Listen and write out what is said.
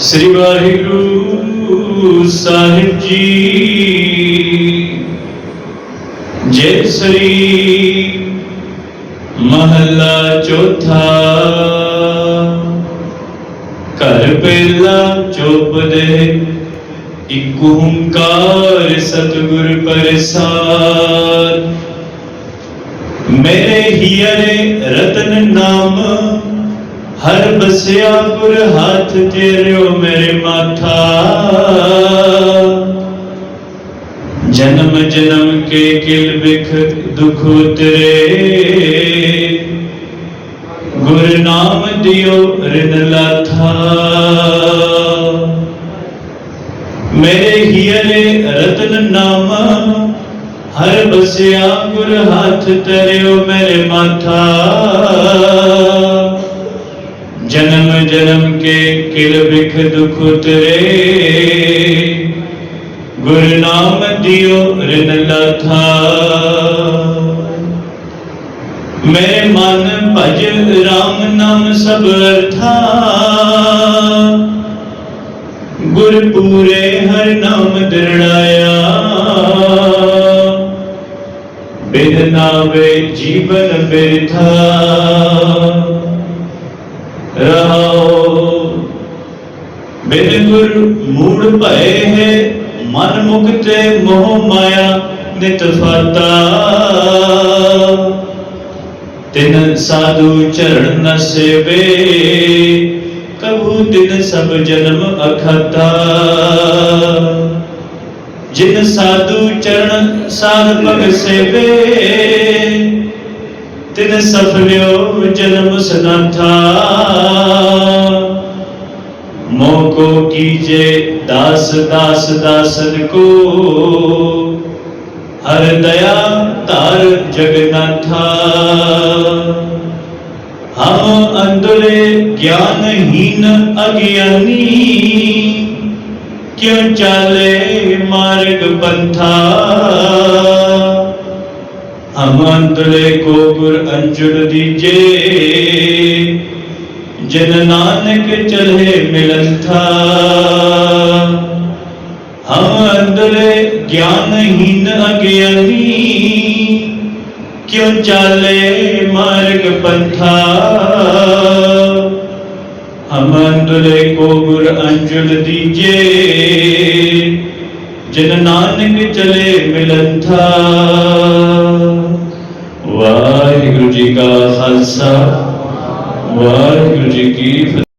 ਸ੍ਰੀ ਵਾਹਿਗੁਰੂ ਸਾਹਿਬ ਜੀ ਜੈ ਸ੍ਰੀ ਮਹੱਲਾ ਚੌਥਾ ਘਰ ਪਹਿਲਾ ਚੋਪਦੇ ਇਕ ਓੰਕਾਰ ਸਤਿਗੁਰ ਪ੍ਰਸਾਦ ਮੇਰੇ ਹੀਰੇ ਰਤਨ ਨਾਮ ਹਰ ਬਸਿਆ ਗੁਰ ਹੱਥ ਤੇਰਿਓ ਮੇਰੇ ਮਾਥਾ। ਜਨਮ ਜਨਮ ਕੇ ਕਿਲ ਬਿਖ ਦੁਖ ਉਤਰੇ। ਗੁਰ ਨਾਮ ਦਿਓ ਰਿਨ ਲਾਥਾ। ਮੇਰੇ ਹੀਰੇ ਰਤਨ ਨਾਮ, ਹਰ ਬਸਿਆ ਗੁਰ ਹੱਥ ਤਰਿਓ ਮੇਰੇ ਮਾਥਾ। ਜਨਮ ਕੇ ਕਿਲ ਬਿਖ ਦੁਖ ਉਤਰੇ ਗੁਰ ਨਾਮ ਦਿਓ ਰਿਨ ਲਾਥਾ। ਮੇਰੇ ਮਨ ਭਜ RAM ਨਾਮ ਸਭ ਅਰਥਾ। ਗੁਰ ਪੂਰੇ ਹਰ ਨਾਮ ਦਿਰੜਾਇਆ ਬਿਨ ਨਾਵੇ ਜੀਵਨ ਬਿਰਥਾ। ਰਹਾਓ ਬਿਨ ਮੂੜ ਭਏ ਹੈ, ਮਨ ਮੁਕਤੇ ਮੋਹ ਮਾਇਆ ਨਿਤ ਫਾਤਾ ਤਿਨ ਸਾਧੂ ਚਰਨ ਨ ਸੇਵੇ, ਕਬੂ ਤਿਨ ਸਭ ਜਨਮ ਅਖਤਾ ਜਿਨ ਸਾਧੂ ਚਰਨ ਸਾਧ ਭਗ ਸੇਵੇ, ਤਿਨ ਸਫਲਿਓ ਜਨਮ ਸਨਾਥਾ। ਮੋਹ ਕੋ ਕੀਜੇ, ਦਾਸ ਦਾਸ, ਦਾਸਨ ਕੋ। ਹਰ ਦਇਆ ਧਾਰ ਜਗਨਾਥਾ ਹਮ ਅੰਦਰੇ ਗਿਆਨਹੀਨ ਅਗਿਆਨੀ। ਕਿਉ ਚਾਲੇ ਮਾਰਗ ਪੰਥਾ। ਹਮ ਅੰਦਰੇ ਕੋ ਗੁਰ ਅੰਜੁਲ ਦੀਜੇ। ਜਨ ਨਾਨਕ ਚਲੇ ਮਿਲੰਥਾ ਹਮ ਅੰਦਰੇ ਗਿਆਨਹੀਨ ਅਗਿਆਨੀ। ਕਿਉ ਚਾਲੇ ਮਾਰਗ ਪੰਥਾ? ਹਮ ਅੰਦਰੇ ਕੋ ਗੁਰ ਅੰਜੁਲ ਦੀਜੇ, ਜਨ ਨਾਨਕ ਚਲੇ ਮਿਲੰਥਾ। ਵਾਹਿਗੁਰੂ ਜੀ ਕਾ ਖਾਲਸਾ, ਵਾਹਿਗੁਰੂ ਜੀ ਕੀ